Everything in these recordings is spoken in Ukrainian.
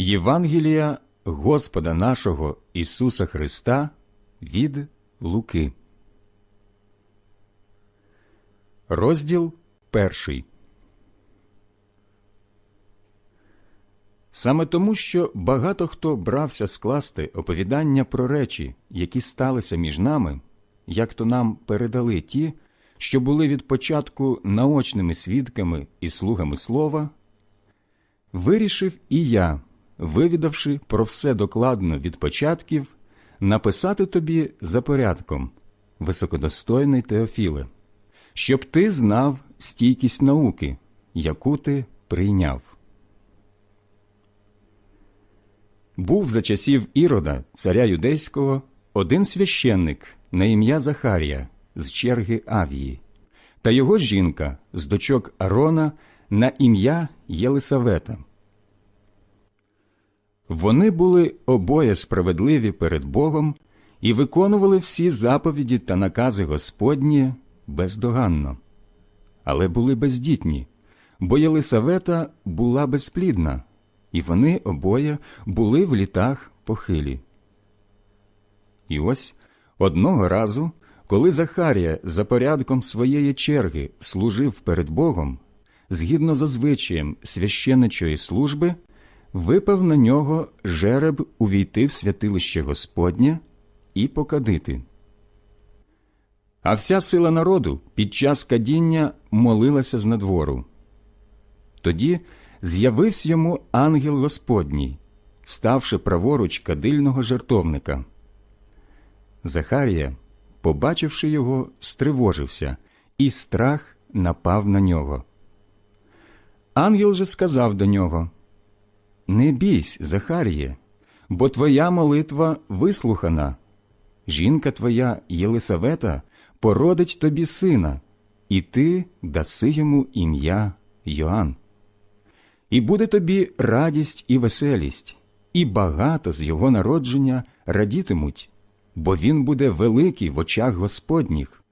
Євангелія Господа нашого Ісуса Христа від Луки. Розділ перший. Саме тому, що багато хто брався скласти оповідання про речі, які сталися між нами, як то нам передали ті, що були від початку наочними свідками і слугами слова, вирішив і я, вивідавши про все докладно від початків, написати тобі за порядком, високодостойний Теофіле, щоб ти знав стійкість науки, яку ти прийняв. Був за часів Ірода, царя юдейського, один священник на ім'я Захарія з черги Авії, та його жінка з дочок Арона на ім'я Єлисавета. Вони були обоє справедливі перед Богом і виконували всі заповіді та накази Господні бездоганно, але були бездітні, бо Єлисавета була безплідна, і вони обоє були в літах похилі. І ось одного разу, коли Захарія за порядком своєї черги служив перед Богом, згідно з звичаєм священичої служби, випав на нього жереб увійти в святилище Господнє і покадити. А вся сила народу під час кадіння молилася з надвору. Тоді з'явився йому ангел Господній, ставши праворуч кадильного жертовника. Захарія, побачивши його, стривожився, і страх напав на нього. Ангел же сказав до нього Не бійсь, Захаріє, бо твоя молитва вислухана. Жінка твоя Єлисавета породить тобі сина, і ти даси йому ім'я Йоанн. І буде тобі радість і веселість, і багато з його народження радітимуть, бо він буде великий в очах Господніх,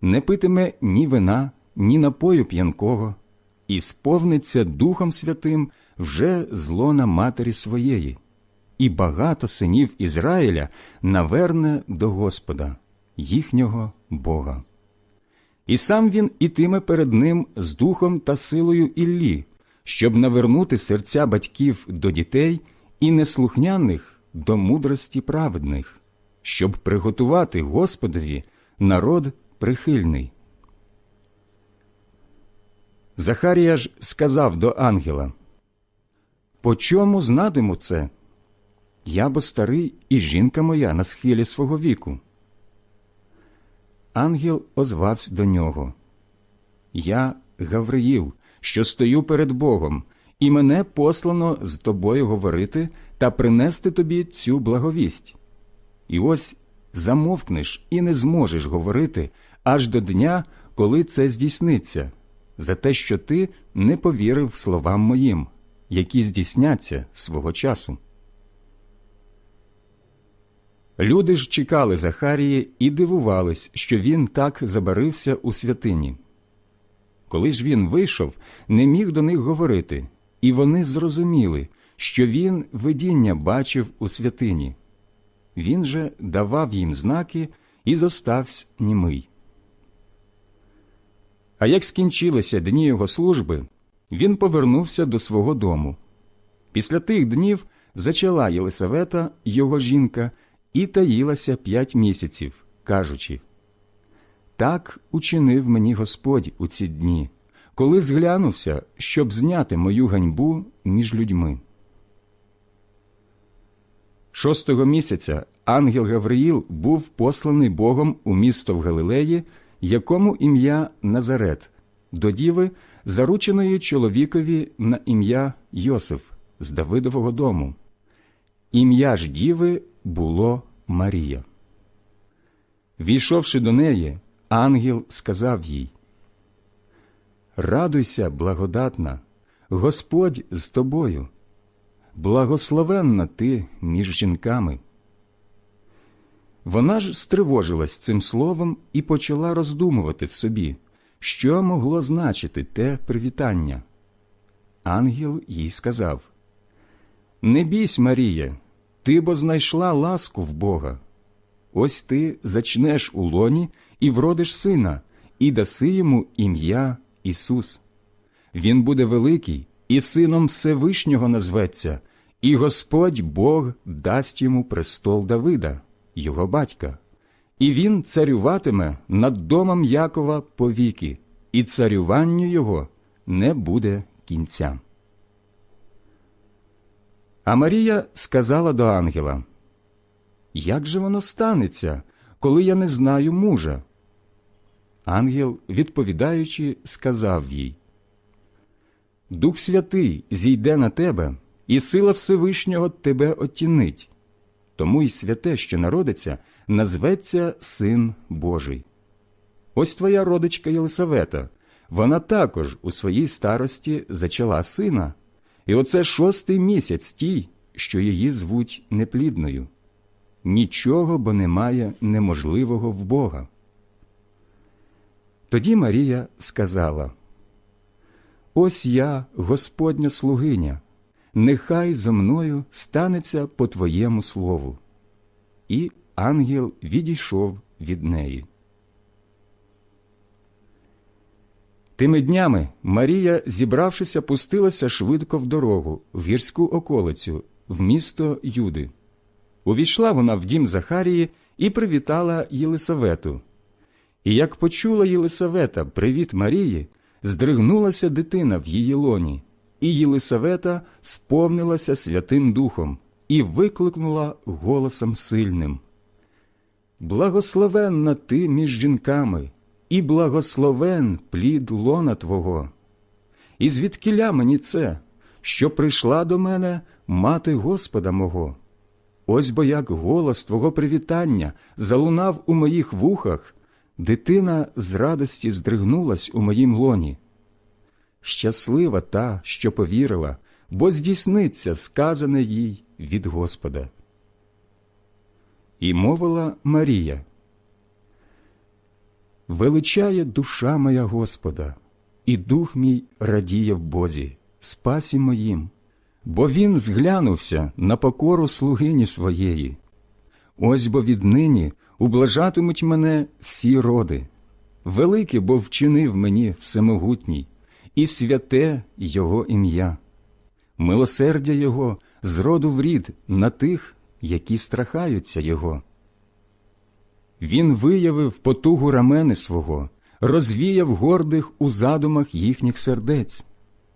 не питиме ні вина, ні напою п'янкого, і сповниться Духом Святим вже злона матері своєї, і багато синів Ізраїля наверне до Господа, їхнього Бога. І сам він ітиме перед ним з духом та силою Іллі, щоб навернути серця батьків до дітей і неслухняних до мудрості праведних, щоб приготувати Господові народ прихильний. Захарія ж сказав до ангела По чому знатиму це? Я бо старий і жінка моя на схилі свого віку. Ангел озвався до нього Я Гавриїл, що стою перед Богом, і мене послано з тобою говорити та принести тобі цю благовість. І ось замовкнеш і не зможеш говорити аж до дня, коли це здійсниться, за те, що ти не повірив словам моїм, які здійсняться свого часу. Люди ж чекали Захарії і дивувались, що він так забарився у святині. Коли ж він вийшов, не міг до них говорити, і вони зрозуміли, що він видіння бачив у святині. Він же давав їм знаки і зостався німий. А як скінчилися дні його служби, він повернувся до свого дому. Після тих днів зачала Єлисавета, його жінка, і таїлася п'ять місяців, кажучи Так учинив мені Господь у ці дні, коли зглянувся, щоб зняти мою ганьбу між людьми. Шостого місяця ангел Гавриїл був посланий Богом у місто в Галилеї, якому ім'я Назарет, до діви, зарученої чоловікові на ім'я Йосиф з Давидового дому. Ім'я ж діви було Марія. Війшовши до неї, ангел сказав їй Радуйся, благодатна, Господь з тобою, благословенна ти між жінками. Вона ж стривожилась цим словом і почала роздумувати в собі, що могло значити те привітання. Ангел їй сказав Не бійсь, Марія, ти бо знайшла ласку в Бога. Ось ти зачнеш у лоні і вродиш сина, і даси йому ім'я Ісус. Він буде великий, і сином Всевишнього назветься, і Господь Бог дасть йому престол Давида, його батька, і він царюватиме над домом Якова повіки, і царюванню його не буде кінця. А Марія сказала до ангела Як же воно станеться, коли я не знаю мужа? Ангел, відповідаючи, сказав їй Дух Святий зійде на тебе, і сила Всевишнього тебе оттінить. Тому й святе, що народиться, назветься Син Божий. Ось твоя родичка Єлисавета, вона також у своїй старості зачала сина, і оце шостий місяць тій, що її звуть неплідною. Нічого бо немає неможливого в Бога. Тоді Марія сказала Ось я, Господня слугиня, нехай зо мною станеться по Твоєму слову. І ангел відійшов від неї. Тими днями Марія, зібравшися, пустилася швидко в дорогу, в гірську околицю, в місто Юди. Увійшла вона в дім Захарії і привітала Єлисавету. І як почула Єлисавета привіт Марії, здригнулася дитина в її лоні, і Єлисавета сповнилася Святим Духом і викликнула голосом сильним. Благословенна ти між жінками, і благословен плід лона Твого. І звідкиля мені це, що прийшла до мене мати Господа мого? Ось бо як голос Твого привітання залунав у моїх вухах, дитина з радості здригнулась у моїм лоні. Щаслива та, що повірила, бо здійсниться сказане їй від Господа. І мовила Марія. Величає душа моя Господа, і дух мій радіє в Бозі, спасі моїм, бо він зглянувся на покору слугині своєї. Ось бо віднині ублажатимуть мене всі роди. Велике, бо вчинив мені всемогутній, і святе Його ім'я. Милосердя Його з роду в рід на тих, які страхаються Його. Він виявив потугу рамени свого, розвіяв гордих у задумах їхніх сердець,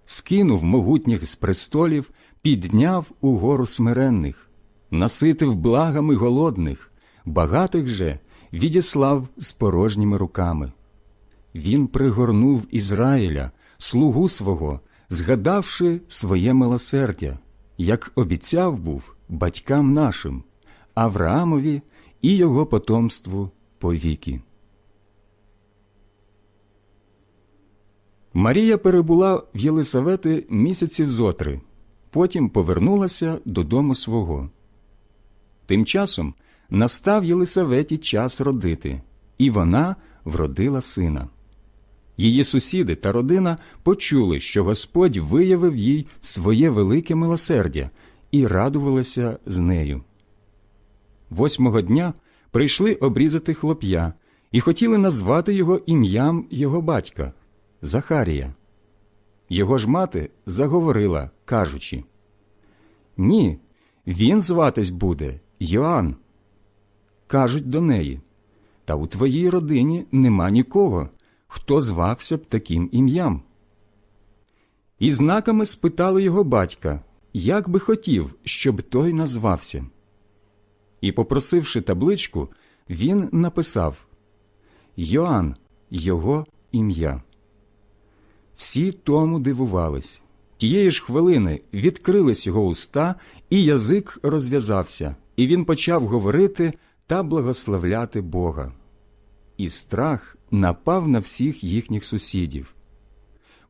скинув могутніх з престолів, підняв угору смиренних, наситив благами голодних, багатих же відіслав з порожніми руками. Він пригорнув Ізраїля, слугу свого, згадавши своє милосердя, як обіцяв був батькам нашим, Авраамові і його потомству повіки. Марія перебула в Єлисавети місяців зотри, потім повернулася додому свого. Тим часом настав Єлисаветі час родити, і вона вродила сина. Її сусіди та родина почули, що Господь виявив їй своє велике милосердя і радувалися з нею. Восьмого дня прийшли обрізати хлоп'я і хотіли назвати його ім'ям його батька Захарія. Його ж мати заговорила, кажучи Ні, він зватись буде Йоанн. Кажуть до неї Та у твоїй родині нема нікого, хто звався б таким ім'ям. І знаками спитали його батька, як би хотів, щоб той назвався. І, попросивши табличку, він написав Йоанн його ім'я. Всі тому дивувались. Тієї ж хвилини відкрились його уста, і язик розв'язався, і він почав говорити та благословляти Бога. І страх напав на всіх їхніх сусідів.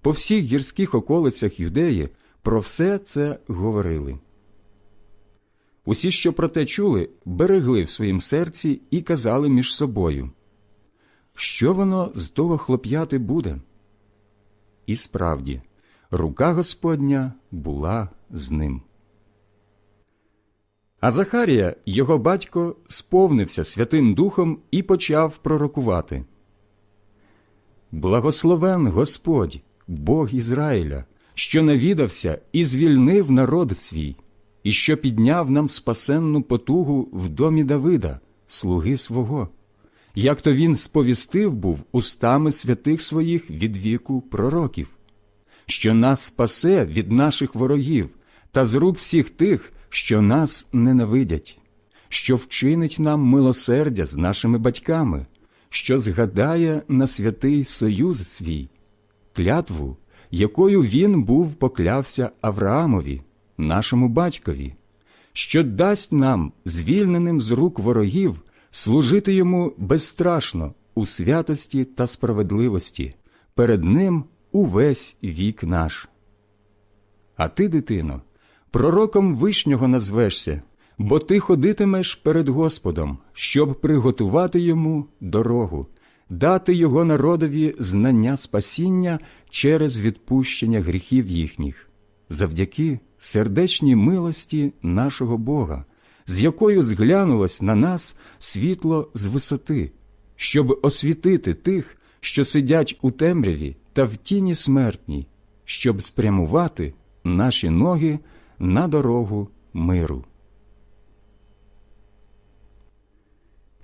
По всіх гірських околицях юдеї про все це говорили. Усі, що про те чули, берегли в своїм серці і казали між собою, що воно з того хлоп'яти буде? І справді, рука Господня була з ним. А Захарія, його батько, сповнився Святим Духом і почав пророкувати. Благословен Господь, Бог Ізраїля, що навідався і звільнив народ свій, і що підняв нам спасенну потугу в домі Давида, слуги свого, як то він сповістив був устами святих своїх від віку пророків, що нас спасе від наших ворогів та з рук всіх тих, що нас ненавидять, що вчинить нам милосердя з нашими батьками, що згадає на святий союз свій, клятву, якою він був поклявся Авраамові, нашому батькові, що дасть нам, звільненим з рук ворогів, служити йому безстрашно у святості та справедливості, перед ним увесь вік наш. А ти, дитино, пророком вишнього назвешся, бо ти ходитимеш перед Господом, щоб приготувати йому дорогу, дати його народові знання спасіння через відпущення гріхів їхніх, завдяки сердечній милості нашого Бога, з якою зглянулось на нас світло з висоти, щоб освітити тих, що сидять у темряві та в тіні смертній, щоб спрямувати наші ноги на дорогу миру.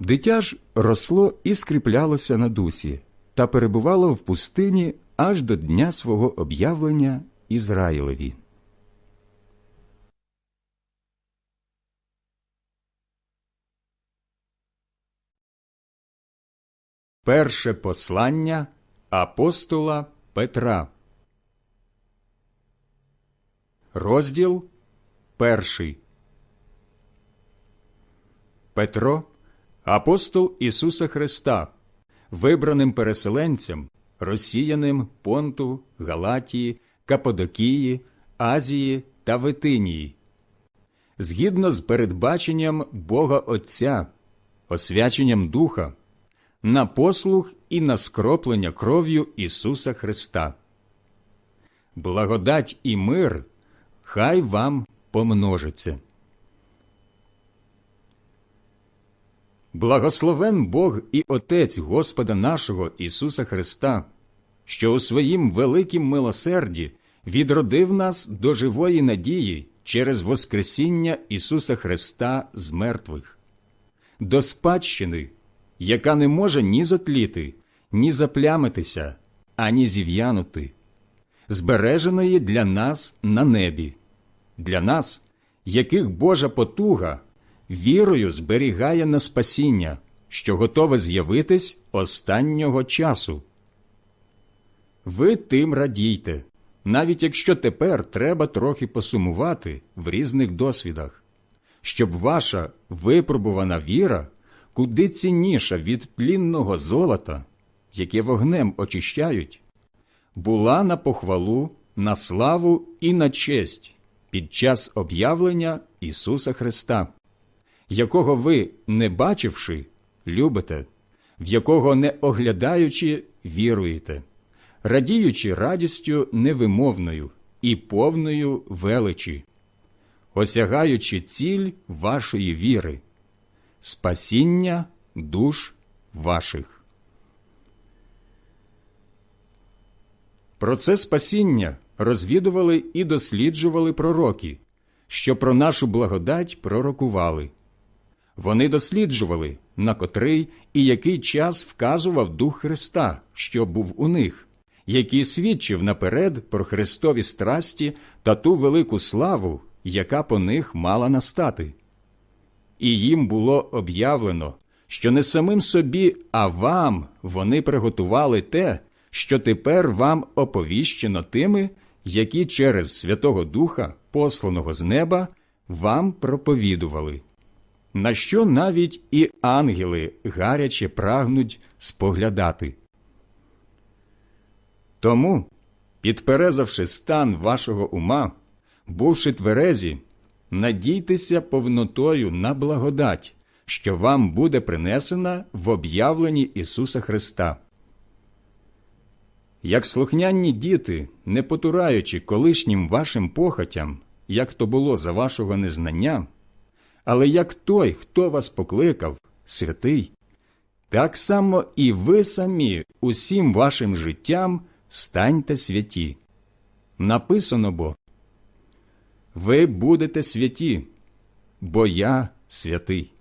Дитя ж росло і скріплялося на дусі та перебувало в пустині аж до дня свого об'явлення Ізраїлеві. Перше послання апостола Петра. Розділ перший. Петро, апостол Ісуса Христа, вибраним переселенцям, розсіяним Понту, Галатії, Каподокії, Азії та Витинії, згідно з передбаченням Бога Отця, освяченням Духа, на послух і на скроплення кров'ю Ісуса Христа. Благодать і мир хай вам помножиться. Благословен Бог і Отець Господа нашого Ісуса Христа, що у своїм великім милосерді відродив нас до живої надії через Воскресіння Ісуса Христа з мертвих, до спадщини, яка не може ні затліти, ні заплямитися, ані зів'янути, збереженої для нас на небі, для нас, яких Божа потуга вірою зберігає на спасіння, що готове з'явитись останнього часу. Ви тим радійте, навіть якщо тепер треба трохи посумувати в різних досвідах, щоб ваша випробувана віра куди цінніша від тлінного золота, яке вогнем очищають, була на похвалу, на славу і на честь під час об'явлення Ісуса Христа, якого ви, не бачивши, любите, в якого не оглядаючи, віруєте, радіючи радістю невимовною і повною величі, осягаючи ціль вашої віри спасіння душ ваших. Про це спасіння розвідували і досліджували пророки, що про нашу благодать пророкували. Вони досліджували, на котрий і який час вказував Дух Христа, що був у них, який свідчив наперед про Христові страсті та ту велику славу, яка по них мала настати. І їм було об'явлено, що не самим собі, а вам вони приготували те, що тепер вам оповіщено тими, які через Святого Духа, посланого з неба, вам проповідували, на що навіть і ангели гаряче прагнуть споглядати. Тому, підперезавши стан вашого ума, бувши тверезі, надійтеся повнотою на благодать, що вам буде принесена в об'явленні Ісуса Христа. Як слухняні діти, не потураючи колишнім вашим похотям, як то було за вашого незнання, Але як той, хто вас покликав, святий, так само і ви самі усім вашим життям станьте святі. Написано бо ви будете святі, бо я святий.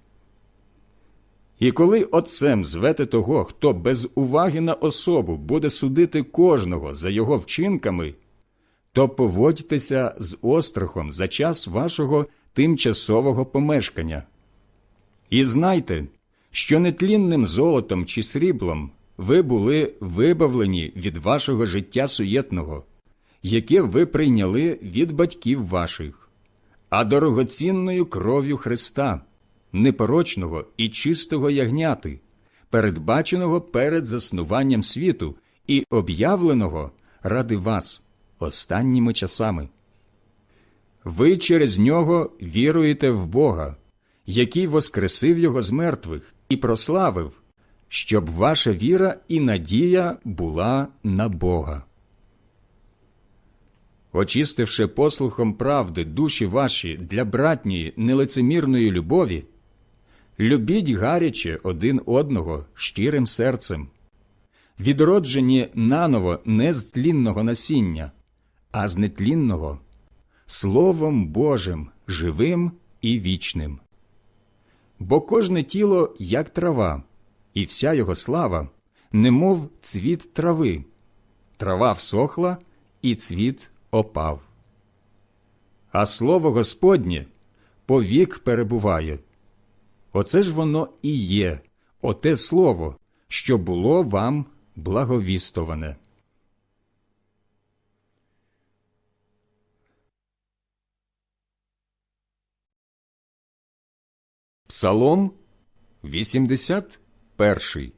І коли отцем звете того, хто без уваги на особу буде судити кожного за його вчинками, то поводьтеся з острахом за час вашого тимчасового помешкання. І знайте, що нетлінним золотом чи сріблом ви були вибавлені від вашого життя суєтного, яке ви прийняли від батьків ваших, а дорогоцінною кров'ю Христа, непорочного і чистого ягняти, передбаченого перед заснуванням світу і об'явленого ради вас останніми часами. Ви через нього віруєте в Бога, який воскресив його з мертвих і прославив, щоб ваша віра і надія була на Бога. Очистивши послухом правди душі ваші для братньої нелицемірної любові, любіть гаряче один одного щирим серцем, відроджені наново не з тлінного насіння, а з нетлінного, Словом Божим, живим і вічним. Бо кожне тіло, як трава, і вся його слава, немов цвіт трави, трава всохла, і цвіт опав. А слово Господнє повік перебуває. Оце ж воно і є, оте слово, що було вам благовістоване. Псалом 81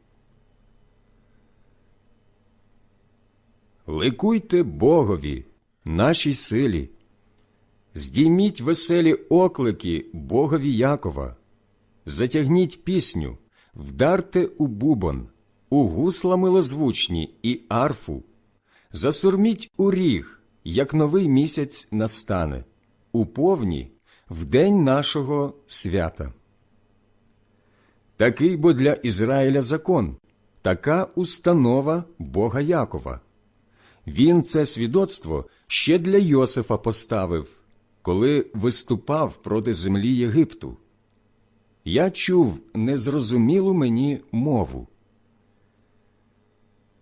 Ликуйте Богові, нашій силі, здійміть веселі оклики Богові Якова, затягніть пісню, вдарте у бубон, у гусла милозвучні і арфу, засурміть у ріг, як новий місяць настане, у повні в день нашого свята. Такий бо для Ізраїля закон, така установа Бога Якова. Він це свідоцтво ще для Йосифа поставив, коли виступав проти землі Єгипту. Я чув незрозумілу мені мову.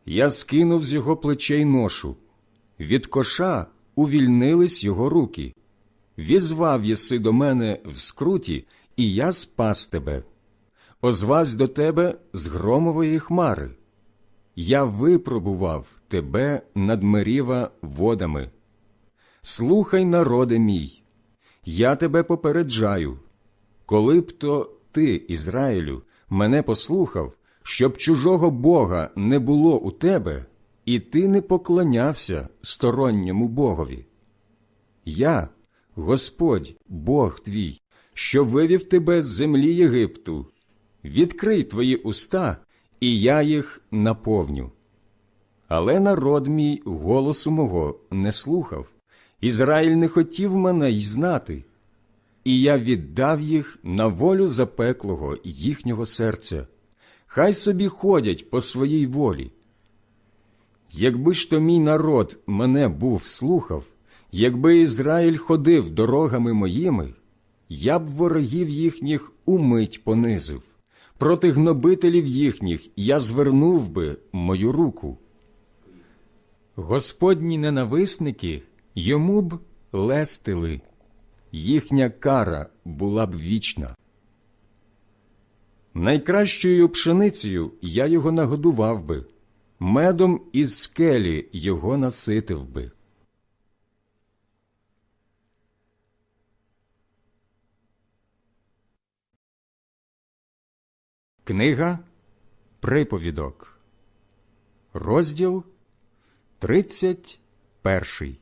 Я скинув з його плечей ношу, від коша увільнились його руки. Візвав єси до мене в скруті, і я спас тебе озвавсь до тебе з громової хмари. Я випробував тебе над меріва водами. Слухай, народе мій, я тебе попереджаю, коли б то ти, Ізраїлю, мене послухав, щоб чужого Бога не було у тебе, і ти не поклонявся сторонньому Богові. Я, Господь, Бог твій, що вивів тебе з землі Єгипту, відкрий твої уста, і я їх наповню. Але народ мій голосу мого не слухав, Ізраїль не хотів мене й знати, і я віддав їх на волю запеклого їхнього серця. Хай собі ходять по своїй волі. Якби ж то мій народ мене був слухав, якби Ізраїль ходив дорогами моїми, я б ворогів їхніх умить понизив проти гнобителів їхніх я звернув би мою руку. Господні ненависники йому б лестили, їхня кара була б вічна. Найкращою пшеницею я його нагодував би, медом із скелі його наситив би. Книга Приповідок, розділ 31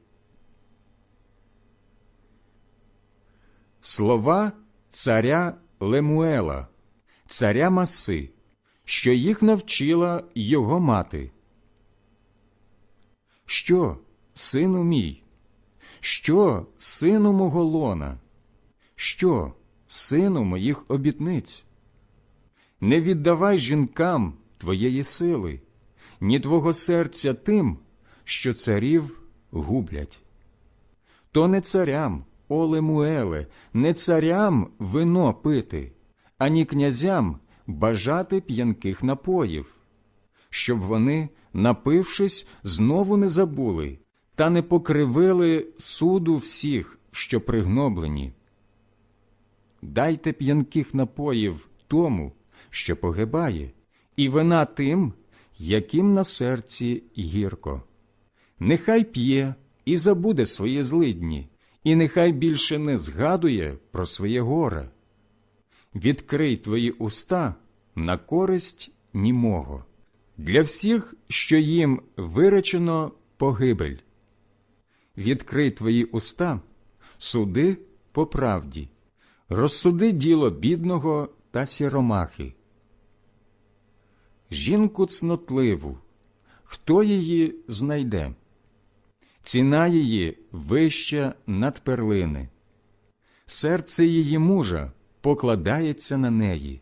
Слова царя Лемуела, царя Маси, що їх навчила його мати. Що, сину мій? Що, сину мого лона? Що, сину моїх обітниць. Не віддавай жінкам твоєї сили, ні твого серця тим, що царів гублять. То не царям, о Лемуеле, не царям вино пити, ані князям бажати п'янких напоїв, щоб вони, напившись, знову не забули та не покривили суду всіх, що пригноблені. Дайте п'янких напоїв тому, що погибає, і вина тим, яким на серці гірко. Нехай п'є і забуде свої злидні, і нехай більше не згадує про своє горе. Відкрий твої уста на користь німого, для всіх, що їм виречено погибель. Відкрий твої уста, суди по правді, розсуди діло бідного та сіромахи. Жінку цнотливу, хто її знайде? Ціна її вища над перлини. Серце її мужа покладається на неї,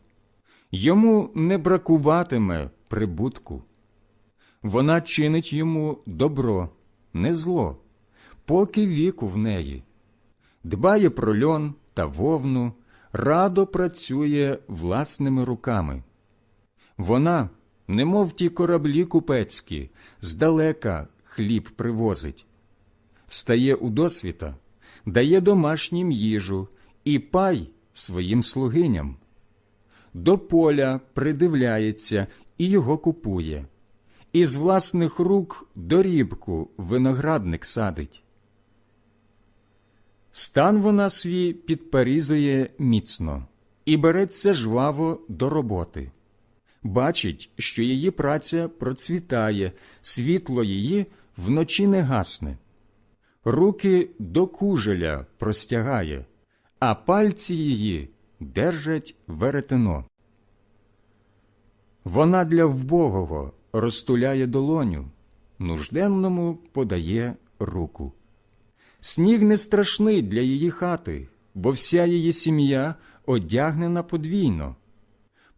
йому не бракуватиме прибутку. Вона чинить йому добро, не зло, поки віку в неї, дбає про льон та вовну, радо працює власними руками. Вона, немов ті кораблі купецькі, здалека хліб привозить, встає у досвіта, дає домашнім їжу і пай своїм слугиням. До поля придивляється і його купує, із власних рук дорібку виноградник садить. Стан вона свій підпарізує міцно і береться жваво до роботи. Бачить, що її праця процвітає, світло її вночі не гасне. Руки до кужеля простягає, а пальці її держать веретено. Вона для вбогого розтуляє долоню, нужденному подає руку. Сніг не страшний для її хати, бо вся її сім'я одягнена подвійно.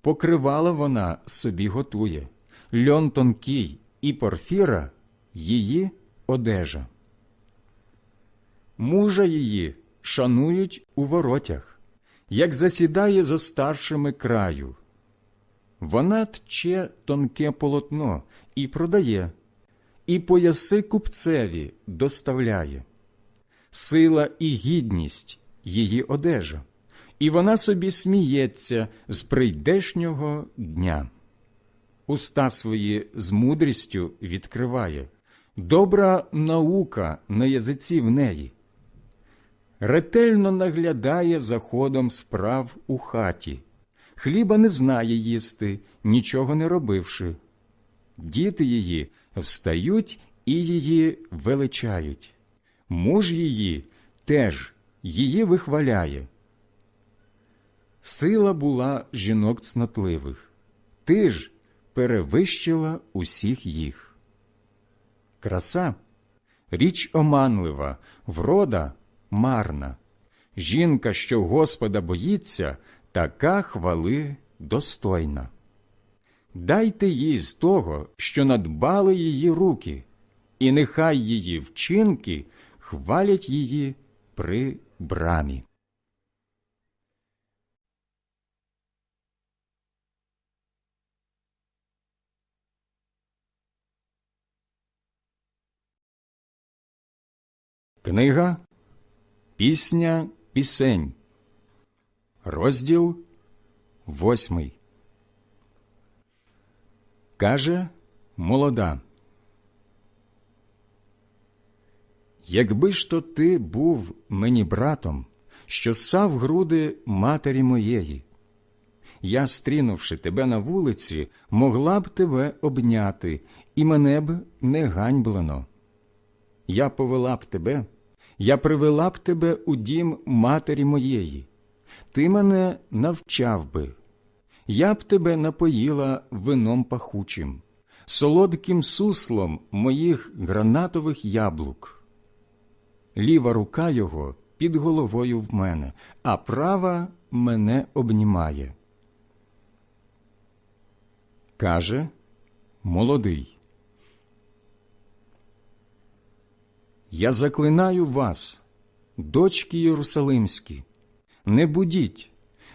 Покривала вона собі готує, льон тонкий і порфіра її одежа. Мужа її шанують у воротях, як засідає зо старшими краю. Вона тче тонке полотно і продає, і пояси купцеві доставляє. Сила і гідність її одежа, і вона собі сміється з прийдешнього дня. Уста свої з мудрістю відкриває, добра наука на язиці в неї. Ретельно наглядає за ходом справ у хаті, хліба не знає їсти, нічого не робивши. Діти її встають і її величають. Муж її теж її вихваляє. Сила була жінок цнотливих, ти ж перевищила усіх їх. Краса річ оманлива, врода марна. Жінка, що Господа боїться, така хвали достойна. Дайте їй з того, що надбали її руки, і нехай її вчинки хвалять її при брамі. Книга Пісня Пісень, розділ восьмий. Каже молода. Якби ж то ти був мені братом, що сав груди матері моєї, я, стрінувши тебе на вулиці, могла б тебе обняти, і мене б не ганьблено. Я повела б тебе, я привела б тебе у дім матері моєї, ти мене навчав би, я б тебе напоїла вином пахучим, солодким суслом моїх гранатових яблук. Ліва рука його під головою в мене, а права мене обнімає. Каже молодий. Я заклинаю вас, дочки Єрусалимські, не будіть,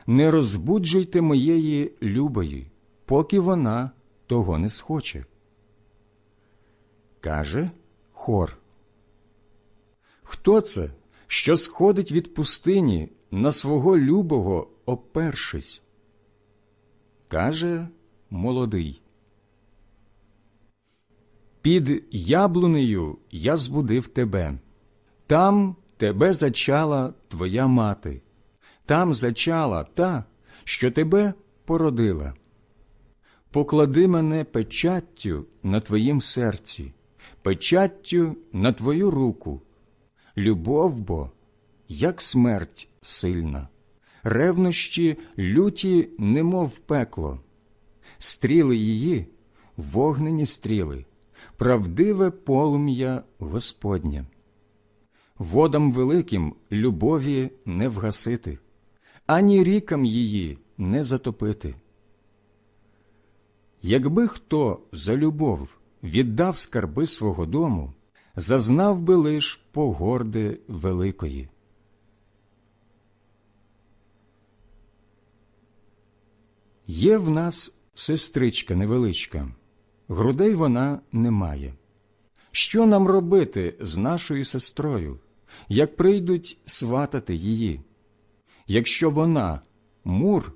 не розбуджуйте моєї любої, поки вона того не схоче. Каже хор. Хто це, що сходить від пустині на свого любого опершись? Каже молодий. Під яблунею я збудив тебе, там тебе зачала твоя мати, там зачала та, що тебе породила. Поклади мене печаттю на твоїм серці, печаттю на твою руку. Любов бо, як смерть сильна, ревнощі люті, немов пекло, стріли її, вогнені стріли, правдиве полум'я Господнє. Водам великим любові не вгасити, ані рікам її не затопити. Якби хто за любов віддав скарби свого дому, зазнав би лиш погорди великої. Є в нас сестричка невеличка, грудей вона не має. Що нам робити з нашою сестрою, як прийдуть сватати її? Якщо вона мур,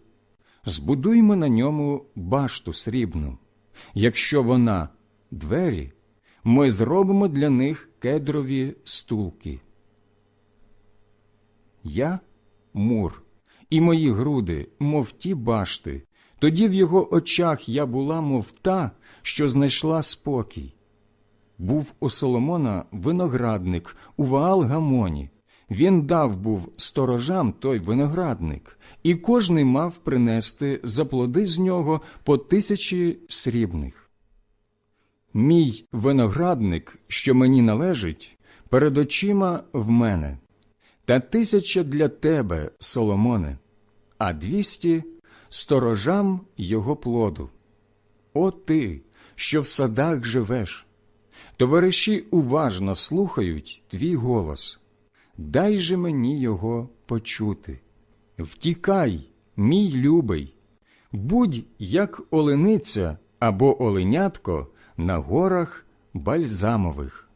збудуймо на ньому башту срібну. Якщо вона двері, ми зробимо для них кедрові стулки. Я мур, і мої груди, мов ті башти, тоді в його очах я була, мов та, що знайшла спокій. Був у Соломона виноградник у Ваал-Гамоні. Він дав був сторожам той виноградник, і кожний мав принести за плоди з нього по тисячі срібних. Мій виноградник, що мені належить, перед очима в мене, та тисяча для тебе, Соломоне, а двісті сторожам його плоду. О ти, що в садах живеш, товариші уважно слухають твій голос. Дай же мені його почути. Втікай, мій любий, будь як олениця або оленятко на горах бальзамових.